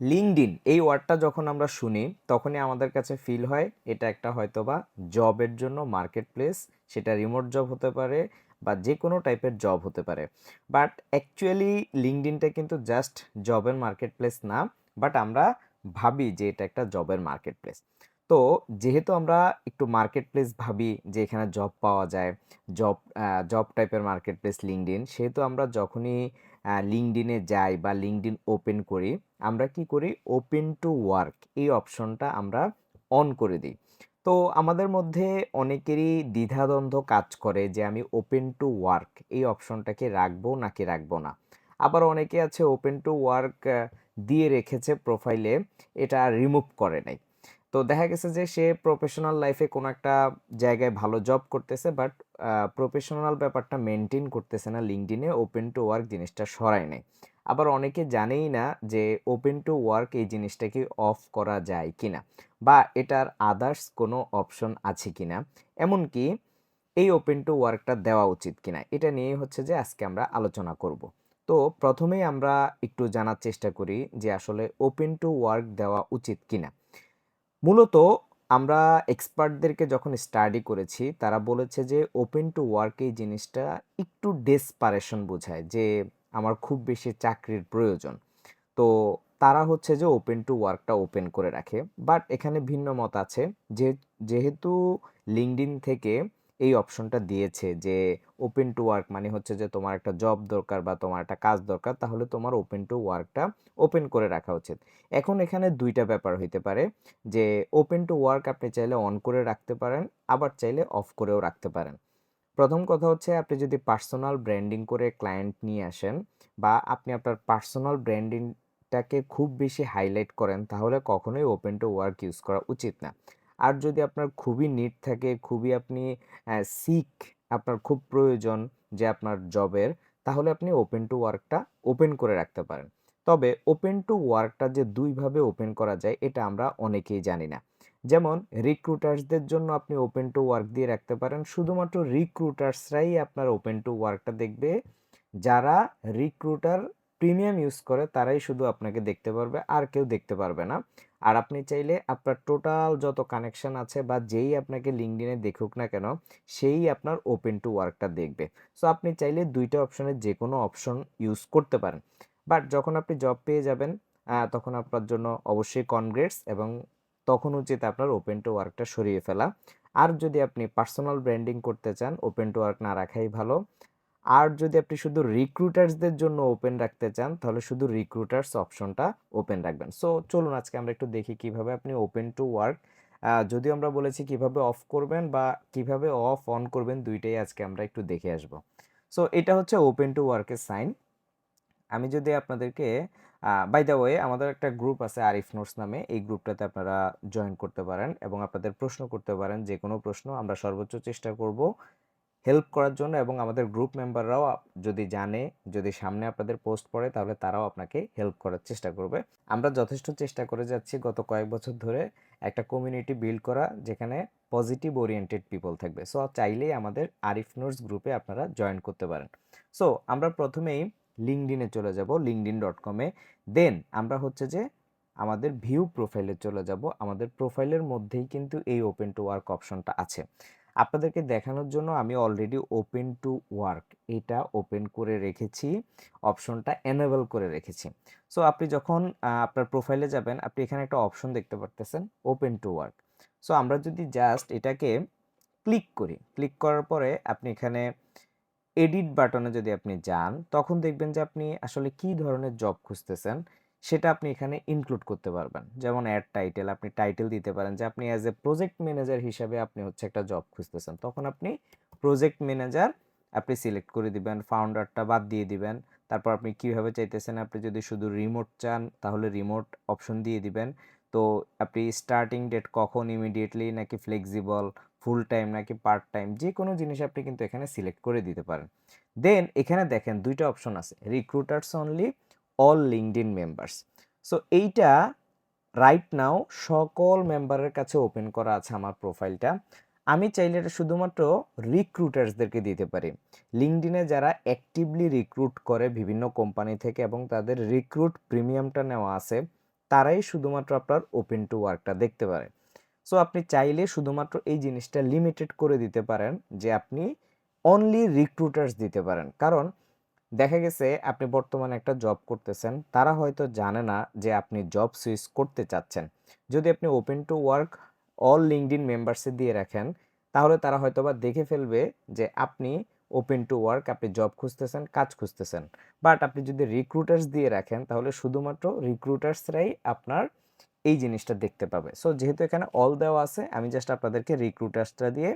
LinkedIn এই ওয়ার্ডটা যখন আমরা শুনি, তখনই আমাদের কাছে ফিল হয়, এটা একটা হয়তোবা জবের জন্য মার্কেট প্লেস সেটা রিমোট জব হতে পারে বা যে কোনো টাইপের জব হতে পারে। বাট অ্যাকচুয়ালি লিঙ্কডিনটা কিন্তু জাস্ট জবের মার্কেট প্লেস না বাট আমরা ভাবি যে এটা একটা জবের মার্কেট প্লেস তো যেহেতু আমরা একটু মার্কেট প্লেস ভাবি যে এখানে জব পাওয়া যায় জব জব টাইপের মার্কেট প্লেস লিঙ্কডিন সেহেতু আমরা যখনই লিঙ্কডিনে যাই বা লিঙ্কডিন ওপেন করি, আমরা কি করি? ওপেন টু ওয়ার্ক এই অপশনটা আমরা অন করে দিই। তো আমাদের মধ্যে অনেকেরই দ্বিধাদ্বন্দ্ব কাজ করে যে আমি ওপেন টু ওয়ার্ক এই অপশনটাকে রাখব নাকি রাখব না। আবার অনেকে আছে ওপেন টু ওয়ার্ক দিয়ে রেখেছে প্রোফাইলে এটা রিমুভ করে নাই। তো দেখা গেছে যে সে প্রফেশনাল লাইফে কোনো একটা জায়গায় ভালো জব করতেছে বাট প্রফেশনাল ব্যাপারটা মেনটেন করতেছে না লিঙ্কডিনে ওপেন টু ওয়ার্ক জিনিসটা সরায় নেয় আবার অনেকে জানেই না যে ওপেন টু ওয়ার্ক এই জিনিসটাকে অফ করা যায় কিনা, বা এটার আদার্স কোনো অপশন আছে কি না এমনকি এই ওপেন টু ওয়ার্কটা দেওয়া উচিত কি না এটা নিয়েই হচ্ছে যে আজকে আমরা আলোচনা করব। তো প্রথমেই আমরা একটু জানার চেষ্টা করি যে আসলে ওপেন টু ওয়ার্ক দেওয়া উচিত কিনা। মূলত আমরা এক্সপার্টদেরকে যখন স্টাডি করেছি, তারা বলেছে যে ওপেন টু ওয়ার্ক এই জিনিসটা একটু ডেসপারেশন বোঝায় যে আমার খুব বেশি চাকরির প্রয়োজন। তো তারা হচ্ছে যে ওপেন টু ওয়ার্কটা ওপেন করে রাখে। বাট এখানে ভিন্ন মত আছে। যে, যেহেতু লিঙ্কডিন থেকে এই অপশনটা দিয়েছে যে ওপেন টু ওয়ার্ক মানে হচ্ছে যে তোমার একটা জব দরকার বা তোমার একটা কাজ দরকার, তাহলে তোমার ওপেন টু ওয়ার্কটা ওপেন করে রাখা উচিত। এখন এখানে দুইটা ব্যাপার হইতে পারে, যে ওপেন টু ওয়ার্ক আপনি চাইলে অন করে রাখতে পারেন, আবার চাইলে অফ করেও রাখতে পারেন। প্রথম কথা হচ্ছে আপনি যদি পার্সোনাল ব্র্যান্ডিং করে ক্লায়েন্ট নিয়ে আসেন বা আপনি আপনার পার্সোনাল ব্র্যান্ডিংটাকে খুব বেশি হাইলাইট করেন, তাহলে কখনোই ওপেন টু ওয়ার্ক ইউজ করা উচিত না। আর যদি আপনার খুবই নিড থাকে, খুবই আপনি সিক আপনার খুব প্রয়োজন যে আপনার জবের তাহলে আপনি ওপেন টু ওয়ার্কটা ওপেন করে রাখতে পারেন। তবে ওপেন টু ওয়ার্কটা যে দুইভাবে ওপেন করা যায়, এটা আমরা অনেকেই জানি না। যেমন রিক্রুটার্সদের জন্য আপনি ওপেন টু ওয়ার্ক দিয়ে রাখতে পারেন, শুধুমাত্র রিক্রুটার্সরাই আপনার ওপেন টু ওয়ার্কটা দেখবে। যারা রিক্রুটার প্রিমিয়াম ইউজ করে, তারাই শুধু আপনাকে দেখতে পারবে, আর কেউ দেখতে পারবে না। আর আপনি চাইলে আপনার টোটাল যত কানেকশন আছে বা যেই আপনাকে লিঙ্কডিনে দেখুক না কেন, সেই আপনার ওপেন টু ওয়ার্কটা দেখবে। সো আপনি চাইলে দুইটা অপশনের যে কোনো অপশন ইউজ করতে পারেন। বাট যখন আপনি জব পেয়ে যাবেন তখন আপনার জন্য অবশ্যই কনগ্রেটস এবং তখন উচিত আপনার ওপেন টু ওয়ার্কটা সরিয়ে ফেলা। আর যদি আপনি পার্সোনাল ব্র্যান্ডিং করতে চান ওপেন টু ওয়ার্ক না রাখাই ভালো। আর যদি আপনি শুধু রিক্রুটার্সদের জন্য ওপেন রাখতে চান, তাহলে শুধু রিক্রুটার্স অপশনটা ওপেন রাখবেন। সো চলুন আজকে আমরা একটু দেখি কীভাবে আপনি ওপেন টু ওয়ার্ক যদিও আমরা বলেছি কীভাবে অফ করবেন বা কীভাবে অফ অন করবেন, দুইটাই আজকে আমরা একটু দেখে আসব। সো এটা হচ্ছে ওপেন টু ওয়ার্কের সাইন আমি যদি আপনাদেরকে বাই দ্য ওয়ে আমাদের একটা গ্রুপ আছে আরিফ নোটস নামে। এই গ্রুপটাতে আপনারা জয়েন করতে পারেন এবং আপনাদের প্রশ্ন করতে পারেন। যে কোনো প্রশ্ন আমরা সর্বোচ্চ চেষ্টা করব। হেল্প করার জন্য এবং আমাদের গ্রুপ মেম্বাররাও যদি জানে, যদি সামনে আপনাদের পোস্ট পড়ে, তাহলে তারাও আপনাকে হেল্প করার চেষ্টা করবে। আমরা যথেষ্ট চেষ্টা করে যাচ্ছি গত কয়েক বছর ধরে একটা কমিউনিটি বিল্ড করা, যেখানে পজিটিভ ওরিয়েন্টেড পিপল থাকবে। সো চাইলেই আমাদের আরিফ নোটস গ্রুপে আপনারা জয়েন করতে পারেন। সো আমরা প্রথমেই লিঙ্কডিনে চলে যাব লিঙ্কডিন ডট কমে দেন আমরা হচ্ছে যে আমাদের ভিউ প্রোফাইলে চলে যাব। আমাদের প্রোফাইলের মধ্যেই কিন্তু এই ওপেন টু ওয়ার্ক অপশনটা আছে। আপনাদেরকে দেখানোর জন্য আমি অলরেডি ওপেন টু ওয়ার্ক এটা ওপেন করে রেখেছি অপশনটা এনেবল করে রেখেছি। সো আপনি যখন আপনার প্রোফাইলে যাবেন, আপনি এখানে একটা অপশন দেখতে পারতেছেন ওপেন টু ওয়ার্ক সো আমরা যদি জাস্ট এটাকে ক্লিক করি ক্লিক করার পরে আপনি এখানে এডিট বাটনে যদি আপনি যান, তখন দেখবেন যে আপনি আসলে কি ধরনের জব খুঁজতেছেন সেটা আপনি এখানে ইনক্লুড করতে পারবেন। যেমন অ্যাড টাইটেল আপনি টাইটেল দিতে পারেন যে আপনি অ্যাজ এ প্রজেক্ট ম্যানেজার হিসাবে আপনি হচ্ছে একটা জব খুঁজতেছেন। তখন আপনি প্রজেক্ট ম্যানেজার আপনি সিলেক্ট করে দিবেন ফাউন্ডারটা বাদ দিয়ে দিবেন। তারপর আপনি কীভাবে চাইতেছেন, আপনি যদি শুধু রিমোট চান, তাহলে রিমোট অপশন দিয়ে দিবেন। তো আপনি স্টার্টিং ডেট কখন ইমিডিয়েটলি নাকি ফ্লেক্সিবল ফুল টাইম নাকি পার্ট টাইম যে কোনো জিনিস আপনি কিন্তু এখানে সিলেক্ট করে দিতে পারেন। দেন এখানে দেখেন দুইটা অপশন আছে recruiters only all LinkedIn members so এইটা রাইট নাও সকল মেম্বারের কাছে ওপেন করা আছে আমার প্রোফাইলটা আমি চাইলে এটা শুধুমাত্র রিক্রুটার্সদেরকে দিতে পারি। লিঙ্কডিনে যারা অ্যাক্টিভলি রিক্রুট করে বিভিন্ন কোম্পানি থেকে এবং তাদের রিক্রুট প্রিমিয়ামটা নেওয়া আছে, তারাই শুধুমাত্র আপনার ওপেন টু ওয়ার্কটা দেখতে পারে। সো আপনি চাইলে শুধুমাত্র এই জিনিসটা লিমিটেড করে দিতে পারেন যে আপনি অনলি রিক্রুটার্স দিতে পারেন। কারণ দেখা গেছে আপনি বর্তমানে একটা জব করতেছেন, তারা হয়তো জানে না যে আপনি জব সুইচ করতে চাচ্ছেন। যদি আপনি open to work all LinkedIn মেম্বার্সে দিয়ে রাখেন, তাহলে তারা হয়তো বা দেখে ফেলবে যে আপনি ওপেন টু ওয়ার্ক আপনি জব খুঁজতেছেন, কাজ খুঁজতেছেন। বাট আপনি যদি রিক্রুটার্স দিয়ে রাখেন, তাহলে শুধুমাত্র রিক্রুটার্সরাই আপনার এই জিনিসটা দেখতে পাবে। সো যেহেতু এখানে অল দেওয়া আছে, আমি জাস্ট আপনাদেরকে রিক্রুটার্সটা দিয়ে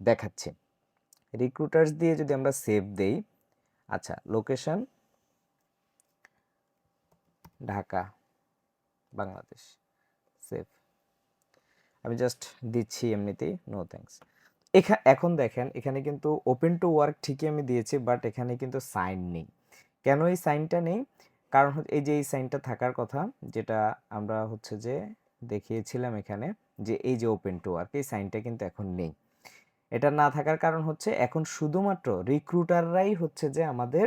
দেখাচ্ছি। রিক্রুটার্স দিয়ে যদি আমরা সেভ দেই আচ্ছা লোকেশন ঢাকা, বাংলাদেশ। সেভ আমি জাস্ট দিচ্ছি এমনিতেই নো থ্যাঙ্কস এখা, এখন দেখেন, এখানে কিন্তু ওপেন টু ওয়ার্ক ঠিকই আমি দিয়েছি বাট এখানে কিন্তু সাইন নেই। কেন এই সাইনটা নেই? কারণ হচ্ছে, এই যে এই সাইনটা থাকার কথা, যেটা আমরা হচ্ছে যে দেখিয়েছিলাম এখানে, যে এই যে ওপেন টু ওয়ার্ক এই সাইনটা কিন্তু এখন নেই। এটা না থাকার কারণ হচ্ছে এখন শুধুমাত্র রিক্রুটাররাই হচ্ছে যে আমাদের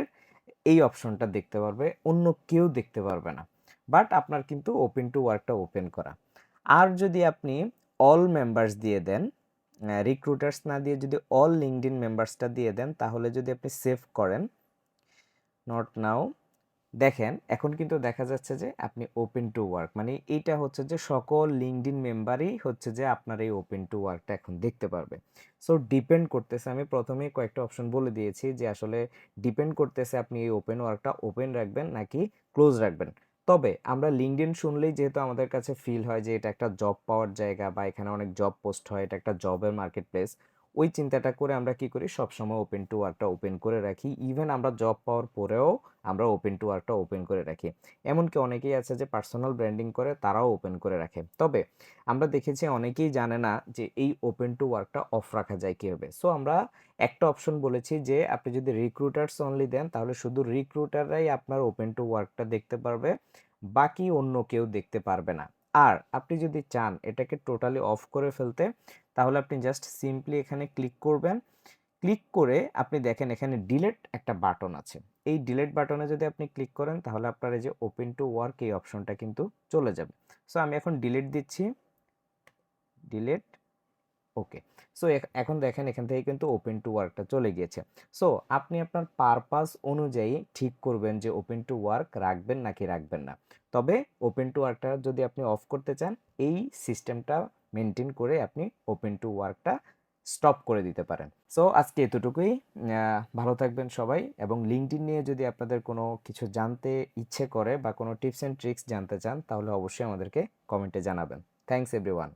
এই অপশনটা দেখতে পারবে, অন্য কেউ দেখতে পারবে না। বাট আপনার কিন্তু ওপেন টু ওয়ার্কটা ওপেন করা। আর যদি আপনি অল মেম্বার্স দিয়ে দেন রিক্রুটার্স না দিয়ে যদি অল লিঙ্কড ইন মেম্বার্সটা দিয়ে দেন, তাহলে যদি আপনি সেভ করেন নট নাও দেখেন, এখন কিন্তু দেখা যাচ্ছে যে আপনি ওপেন টু ওয়ার্ক মানে এইটা হচ্ছে যে সকল লিঙ্কড ইন মেম্বারই হচ্ছে যে আপনার এই ওপেন টু ওয়ার্কটা এখন দেখতে পারবে। সো ডিপেন্ড করতেছে, আমি প্রথমেই কয়েকটা অপশন বলে দিয়েছি যে আসলে ডিপেন্ড করতেছে আপনি এই ওপেন ওয়ার্কটা ওপেন রাখবেন নাকি ক্লোজ রাখবেন। তবে আমরা লিঙ্কডইন শুনলেই যেহেতু আমাদের কাছে ফিল হয় যে এটা একটা জব পাওয়ার জায়গা বা এখানে অনেক জব পোস্ট হয়, এটা একটা জবের মার্কেট প্লেস ওই চিন্তাটা করে আমরা কি করি? সবসময় ওপেন টু ওয়ার্কটা ওপেন করে রাখি। ইভেন আমরা জব পাওয়ার পরেও আমরা ওপেন টু ওয়ার্কটা ওপেন করে রাখি। এমনকি অনেকেই আছে যে পার্সোনাল ব্র্যান্ডিং করে তারাও ওপেন করে রাখে। তবে আমরা দেখেছি অনেকেই জানে না যে এই ওপেন টু ওয়ার্কটা অফ রাখা যায় কীভাবে। সো আমরা একটা অপশন বলেছি যে আপনি যদি রিক্রুটার্স অনলি দেন, তাহলে শুধু রিক্রুটাররাই আপনার ওপেন টু ওয়ার্কটা দেখতে পারবে, বাকি অন্য কেউ দেখতে পারবে না। আর আপনি যদি চান এটাকে টোটালি অফ করে ফেলতে, তাহলে আপনি জাস্ট সিম্পলি এখানে ক্লিক করবেন। ক্লিক করে আপনি দেখেন এখানে ডিলেট একটা বাটন আছে। এই ডিলেট বাটনে যদি আপনি ক্লিক করেন, তাহলে আপনার এই যে ওপেন টু ওয়ার্ক এই অপশনটা কিন্তু চলে যাবে। সো আমি এখন ডিলেট দিচ্ছি। ডিলেট ওকে সো এখন দেখেন এখান থেকে কিন্তু ওপেন টু ওয়ার্কটা চলে গিয়েছে। সো আপনি আপনার পারপাস অনুযায়ী ঠিক করবেন যে ওপেন টু ওয়ার্ক রাখবেন নাকি রাখবেন না। তবে ওপেন টু ওয়ার্কটা যদি আপনি অফ করতে চান, এই সিস্টেমটা মেনটেন করে আপনি ওপেন টু ওয়ার্কটা স্টপ করে দিতে পারেন। সো আজকে এতটুকুই। ভালো থাকবেন সবাই এবং লিঙ্কডিন নিয়ে যদি আপনাদের কোনো কিছু জানতে ইচ্ছে করে বা কোনো টিপস অ্যান্ড ট্রিক্স জানতে চান, তাহলে অবশ্যই আমাদেরকে কমেন্টে জানাবেন। Thanks everyone